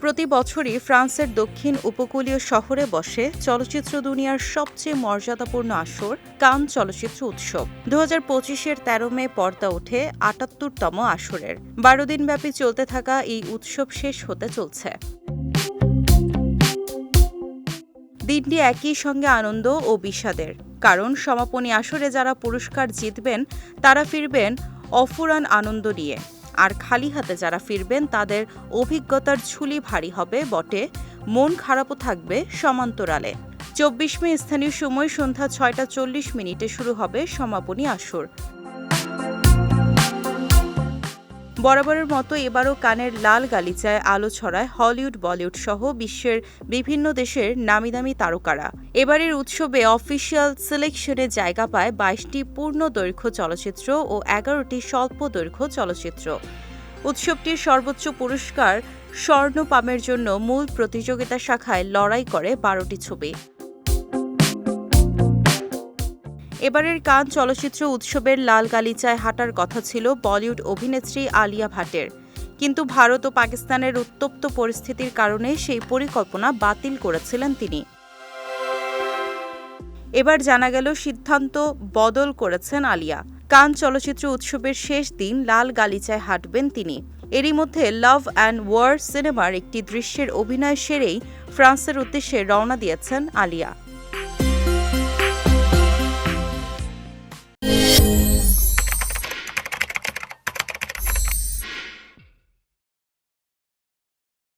প্রতি বছরই ফ্রান্সের দক্ষিণ উপকূলীয় শহরে বসে চলচ্চিত্র দুনিয়ার সবচেয়ে মর্যাদাপূর্ণ আসর, কান চলচ্চিত্র উৎসব। দু হাজার পঁচিশের তেরো মে পর্দা ওঠে আটাত্তরতম আসরের। বারো দিনব্যাপী চলতে থাকা এই উৎসব শেষ হতে চলছে। দিনটি একই সঙ্গে আনন্দ ও বিষাদের। কারণ সমাপনী আসরে যারা পুরস্কার জিতবেন, তারা ফিরবেন অফুরান আনন্দ নিয়ে। আর খালি হাতে যারা ফিরবেন, তাদের অভিজ্ঞতার ঝুলি ভারী হবে, বটে। মন খারাপও থাকবে সমান্তরালে। চব্বিশ মে স্থানীয় সময় সন্ধ্যা ছয়টা চল্লিশ মিনিটে শুরু হবে সমাপনী আসর। বরাবরের মতো এবারও কানের লাল গালিচায় আলো ছড়ায় হলিউড, বলিউড সহ বিশ্বের বিভিন্ন দেশের নামিদামি তারকারা। এবারের উৎসবে অফিসিয়াল সিলেকশনে জায়গা পায় বাইশটি পূর্ণ দৈর্ঘ্য চলচ্চিত্র ও এগারোটি স্বল্প দৈর্ঘ্য চলচ্চিত্র। উৎসবটির সর্বোচ্চ পুরস্কার স্বর্ণ পামের জন্য মূল প্রতিযোগিতা শাখায় লড়াই করে বারোটি ছবি। এবারের কান চলচ্চিত্র উৎসবের লাল গালিচায় হাঁটার কথা ছিল বলিউড অভিনেত্রী আলিয়া ভাটের। কিন্তু ভারত ও পাকিস্তানের উত্তপ্ত পরিস্থিতির কারণে সেই পরিকল্পনা বাতিল করেছিলেন তিনি। এবার জানা গেল সিদ্ধান্ত বদল করেছেন আলিয়া। কান চলচ্চিত্র উৎসবের শেষ দিন লাল গালিচায় হাঁটবেন তিনি। এরই মধ্যে লাভ অ্যান্ড ওয়ার সিনেমার একটি দৃশ্যের অভিনয় সেরেই ফ্রান্সের উদ্দেশ্যে রওনা দিয়েছেন আলিয়া।